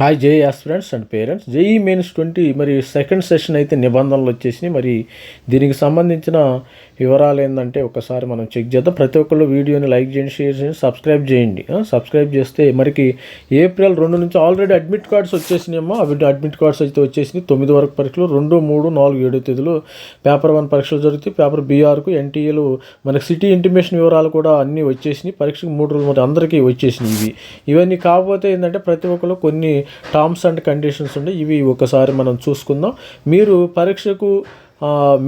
Hi JEE aspirants and parents JEE Mains twenty మరి second session అయితే నిబంధనలు వచ్చేసినాయి. మరి దీనికి సంబంధించిన వివరాలు ఏంటంటే ఒకసారి మనం చెక్ చేద్దాం. ప్రతి ఒక్కళ్ళు వీడియోని లైక్ చేయండి షేర్ చేయండి సబ్స్క్రైబ్ చేయండి. సబ్స్క్రైబ్ చేస్తే మరికి ఏప్రిల్ రెండు నుంచి ఆల్రెడీ అడ్మిట్ కార్డ్స్ వచ్చేసినాయమ్మా అవి అడ్మిట్ కార్డ్స్ అయితే వచ్చేసినాయి. తొమ్మిది వరకు పరీక్షలు రెండు మూడు నాలుగు ఏడు తేదీలు పేపర్ వన్ పరీక్షలు జరుగుతాయి. పేపర్ బీఆర్కు ఎన్టీఏలు మనకి సిటీ ఇంటిమేషన్ వివరాలు కూడా అన్నీ వచ్చేసినాయి. పరీక్షకు మూడు రోజులు మరి అందరికీ వచ్చేసినాయి ఇవి. ఇవన్నీ కాకపోతే ఏంటంటే ప్రతి ఒక్కరు కొన్ని టర్మ్స్ అండ్ కండిషన్స్ ఉండే ఇవి ఒకసారి మనం చూసుకుందాం. మీరు పరీక్షకు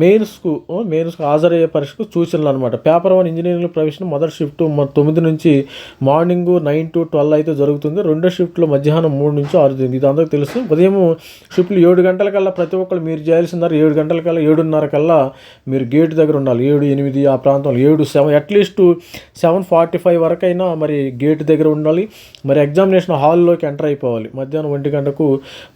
మెయిన్స్కు మెయిన్స్కు హాజరయ్యే పరీక్షకు సూచనలు అనమాట పేపర్ వన్ ఇంజనీరింగ్ ప్రవేశం మొదటి షిఫ్ట్ తొమ్మిది నుంచి మార్నింగ్ నైన్ టు ట్వెల్వ్ అయితే జరుగుతుంది. రెండో షిఫ్ట్లో మధ్యాహ్నం మూడు నుంచి ఆరు తొమ్మిది ఇది అందరికీ తెలుసు. ఉదయం షిఫ్ట్లు ఏడు గంటలకల్లా ప్రతి ఒక్కరు మీరు చేయాల్సిందారు ఏడు గంటలకల్లా ఏడున్నర కల్లా మీరు గేట్ దగ్గర ఉండాలి. ఏడు ఎనిమిది ఆ ప్రాంతంలో ఏడు seven at least seven forty five వరకైనా మరి గేట్ దగ్గర ఉండాలి. మరి ఎగ్జామినేషన్ హాల్లోకి ఎంటర్ అయిపోవాలి. మధ్యాహ్నం ఒంటి గంటకు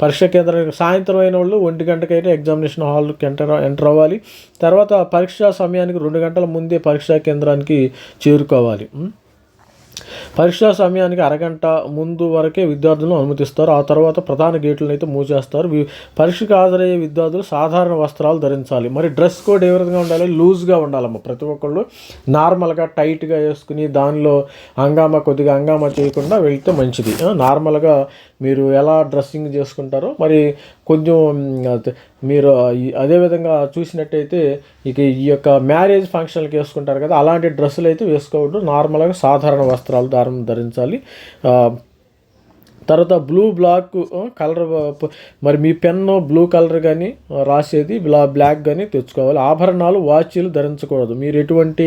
పరీక్ష కేంద్రానికి సాయంత్రం అయిన వాళ్ళు ఒంటి గంటకైతే ఎగ్జామినేషన్ హాల్కి ఎంటర్ ఎంటర్ అవ్వాలి. తర్వాత పరీక్షా సమయానికి రెండు గంటల ముందే పరీక్షా కేంద్రానికి చేరుకోవాలి. పరీక్షా సమయానికి అరగంట ముందు వరకే విద్యార్థులను అనుమతిస్తారు. ఆ తర్వాత ప్రధాన గేట్లను అయితే మూసేస్తారు. పరీక్షకు హాజరయ్యే విద్యార్థులు సాధారణ వస్త్రాలు ధరించాలి. మరి డ్రెస్ కోడ్ ఏ విధంగా ఉండాలి? లూజ్గా ఉండాలమ్మ. ప్రతి ఒక్కళ్ళు నార్మల్గా టైట్గా వేసుకుని దానిలో హంగామా కొద్దిగా హంగామా చేయకుండా వెళ్తే మంచిది. నార్మల్గా మీరు ఎలా డ్రెస్సింగ్ చేసుకుంటారో మరి కొంచెం అదే- మీరు అదేవిధంగా చూసినట్టయితే ఇక ఈ యొక్క మ్యారేజ్ ఫంక్షన్లకి వేసుకుంటారు కదా అలాంటి డ్రెస్సులు అయితే వేసుకోవద్దు. నార్మల్గా సాధారణ వస్త్రాలు దారం ధరించాలి తర్వాత బ్లూ బ్లాక్ కలర్ మరి మీ పెన్ను బ్లూ కలర్ కానీ రాసేది బ్లా బ్లాక్ కానీ తెచ్చుకోవాలి. ఆభరణాలు వాచీలు ధరించకూడదు. మీరు ఎటువంటి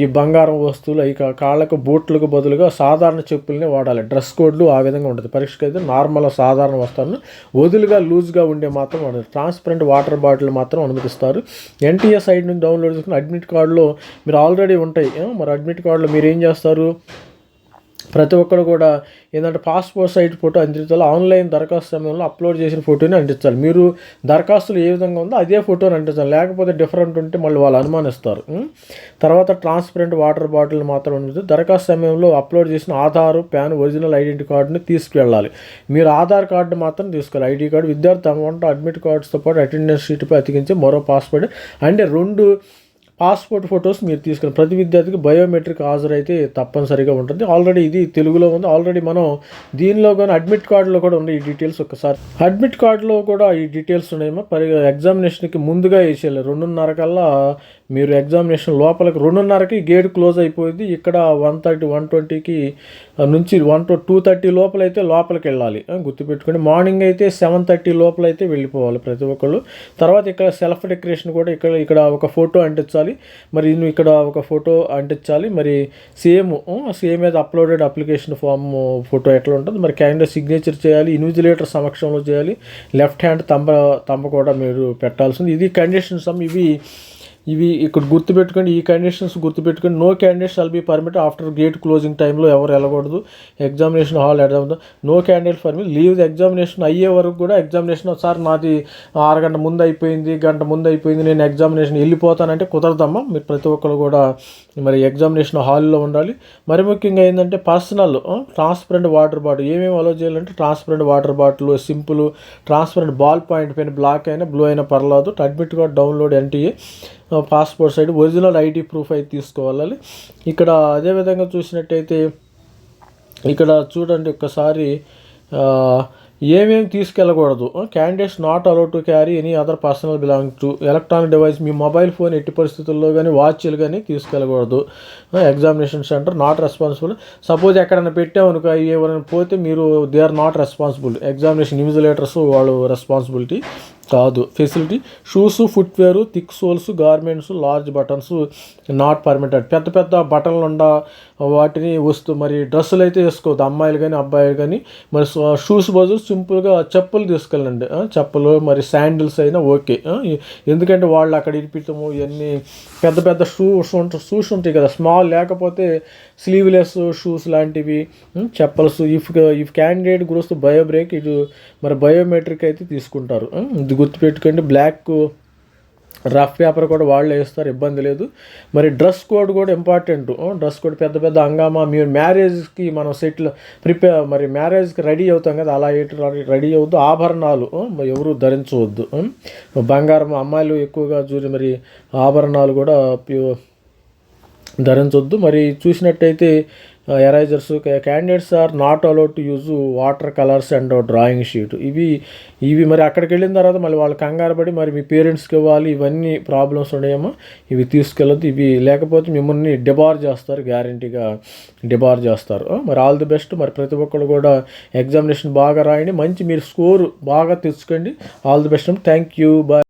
ఈ బంగారం వస్తువులు ఇక కాళ్ళకు బూట్లకు బదులుగా సాధారణ చెప్పుల్ని వాడాలి. డ్రెస్ కోడ్లు ఆ విధంగా ఉంటుంది. పరీక్షకు అయితే నార్మల్ సాధారణ వస్తువులను వదులుగా లూజ్గా ఉండే మాత్రం వాడాలి ట్రాన్స్పరెంట్ వాటర్ బాటిల్ మాత్రం అనుమతిస్తారు. ఎన్టీఏ సైడ్ నుంచి డౌన్లోడ్ చేసుకుని అడ్మిట్ కార్డులో మీరు ఆల్రెడీ ఉంటాయి. మరి అడ్మిట్ కార్డులో మీరు ఏం చేస్తారు? ప్రతి ఒక్కరు కూడా ఏంటంటే పాస్పోర్ట్ సైట్ ఫోటో అందించాలి. ఆన్లైన్ దరఖాస్తు సమయంలో అప్లోడ్ చేసిన ఫోటోని అంటించాలి మీరు దరఖాస్తులు ఏ విధంగా ఉందో అదే ఫోటోని అంటించాలి లేకపోతే డిఫరెంట్ ఉంటే మళ్ళీ వాళ్ళు అనుమానిస్తారు. తర్వాత ట్రాన్స్పరెంట్ వాటర్ బాటిల్ మాత్రం ఉంటుంది దరఖాస్తు సమయంలో అప్లోడ్ చేసిన ఆధార్ ప్యాన్ ఒరిజినల్ ఐడెంటిటీ కార్డుని తీసుకువెళ్ళాలి మీరు ఆధార్ కార్డు మాత్రం తీసుకోవాలి. ఐడి కార్డు విద్యార్థి అమౌంట్ అడ్మిట్ కార్డ్స్తో పాటు అటెండెన్స్ షీట్పై అతికించి మరో పాస్పోర్ట్ అంటే రెండు పాస్పోర్ట్ ఫొటోస్ మీరు తీసుకుని ప్రతి విద్యార్థికి బయోమెట్రిక్ హాజరైతే తప్పనిసరిగా ఉంటుంది. ఆల్రెడీ ఇది తెలుగులో ఉంది. ఆల్రెడీ మనం దీనిలో కానీ అడ్మిట్ కార్డులో కూడా ఉన్నాయి ఈ డీటెయిల్స్ ఒకసారి అడ్మిట్ కార్డులో కూడా ఈ డీటెయిల్స్ ఉన్నాయేమో. పరి ఎగ్జామినేషన్కి ముందుగా వేసేయాలి. రెండున్నర కల్లా మీరు ఎగ్జామినేషన్ లోపలికి రెండున్నరకి గేట్ క్లోజ్ అయిపోయింది. ఇక్కడ వన్ థర్టీ వన్ ట్వంటీకి నుంచి వన్ టు టూ థర్టీ లోపల అయితే లోపలికి వెళ్ళాలి. ఆ, గుర్తుపెట్టుకోండి. మార్నింగ్ అయితే సెవెన్ థర్టీ లోపల అయితే వెళ్ళిపోవాలి ప్రతి ఒక్కళ్ళు. తర్వాత ఇక్కడ సెల్ఫ్ డెకరేషన్ కూడా ఇక్కడ ఇక్కడ ఒక ఫోటో అంటించాలి. మరి నువ్వు ఇక్కడ ఒక ఫోటో అంటించాలి. మరి సేమ్ సేమ్ అయితే అప్లోడెడ్ అప్లికేషన్ ఫామ్ ఫోటో ఎట్లా ఉంటుంది? మరి క్యాండిడేట్ సిగ్నేచర్ చేయాలి. ఇన్విజిలేటర్ సమక్షంలో చేయాలి. లెఫ్ట్ హ్యాండ్ తంబ తంబ కూడా మీరు పెట్టాల్సింది. ఇది కండిషన్స్ ఇవి ఇవి ఇక్కడ గుర్తుపెట్టుకోండి ఈ కండిషన్స్ గుర్తుపెట్టుకోండి. No candidate shall be permit after gate closing టైంలో ఎవరు వెళ్ళకూడదు. Examination hall ఎడదాం no candidate permit leave examination అయ్యే వరకు కూడా ఎగ్జామినేషన్ సార్ నాది అరగంట ముందు అయిపోయింది గంట ముందు అయిపోయింది నేను ఎగ్జామినేషన్ వెళ్ళిపోతానంటే కుదరదమ్మా. మీరు ప్రతి ఒక్కరు కూడా మరి ఎగ్జామినేషన్ హాల్లో ఉండాలి. మరి ముఖ్యంగా ఏంటంటే పర్సనల్ ట్రాన్స్పరెంట్ వాటర్ బాటిల్ ఏమేమి అలో చేయాలంటే transparent water bottle simple transparent ball point పైన బ్లాక్ అయినా బ్లూ అయినా పర్లేదు. Admit card download NTA passport size original ID proof అయితే తీసుకోవాలి ఇక్కడ అదేవిధంగా చూసినట్టయితే ఇక్కడ చూడండి ఒక్కసారి ఏమేమి తీసుకెళ్ళకూడదు. Candidates not allowed to carry any other personal belong to electronic device me mobile phone ఎట్టి పరిస్థితుల్లో కానీ వాచ్లు కానీ తీసుకెళ్ళకూడదు. Examination centre not responsible suppose ఎక్కడైనా పెట్టామనుకో అవి ఎవరైనా పోతే మీరు they are not responsible examination invigilators వాళ్ళు రెస్పాన్సిబిలిటీ కాదు. Facility shoes footwear thick soles garments large buttons not permitted పెద్ద పెద్ద బటన్లు ఉండ వాటిని వస్తూ మరి డ్రెస్సులు అయితే వేసుకోవద్దు. అమ్మాయిలు కానీ అబ్బాయిలు కానీ మరి షూస్ బదులు సింపుల్గా చెప్పులు తీసుకెళ్ళండి. చెప్పులు మరి శాండిల్స్ అయినా ఓకే. ఎందుకంటే వాళ్ళు అక్కడ ఇరిపించము ఇవన్నీ పెద్ద పెద్ద షూస్ ఉంటాయి షూస్ ఉంటాయి కదా. స్మాల్ లేకపోతే స్లీవ్లెస్ షూస్ లాంటివి చెప్పల్స్. ఇఫ్ ఇఫ్ క్యాండిడేట్ గురించి బయో బ్రేక్ ఇది మరి బయోమెట్రిక్ అయితే తీసుకుంటారు. ఇది గుర్తుపెట్టుకోండి బ్లాక్ రఫ్ పేపర్ కూడా వాళ్ళే వేస్తారు ఇబ్బంది లేదు. మరి డ్రెస్ కోడ్ కూడా ఇంపార్టెంట్ డ్రెస్ కోడ్ పెద్ద పెద్ద హంగామా మీరు మ్యారేజ్కి మనం సెటిల్ ప్రిపేర్ మరి మ్యారేజ్కి రెడీ అవుతాం కదా అలా రెడీ అవుద్దు ఆభరణాలు. ఎవరు ధరించవద్దు. బంగారం అమ్మాయిలు ఎక్కువగా చూసి మరి ఆభరణాలు కూడా ధరించవద్దు మరి చూసినట్టయితే erasers candidates are not allowed to use water colours and drawing sheet ఇవి ఇవి మరి అక్కడికి వెళ్ళిన తర్వాత మళ్ళీ వాళ్ళు కంగారు పడి మరి మీ పేరెంట్స్కి ఇవ్వాలి ఇవన్నీ ప్రాబ్లమ్స్ ఉన్నాయేమో ఇవి తీసుకెళ్ళద్దు ఇవి లేకపోతే మిమ్మల్ని డిబార్ చేస్తారు గ్యారంటీగా డిబార్ చేస్తారు. మరి ఆల్ ది బెస్ట్ మరి ప్రతి ఒక్కరు కూడా ఎగ్జామినేషన్ బాగా రాయండి మంచి మీరు స్కోర్ బాగా తెచ్చుకోండి. All the best thank you bye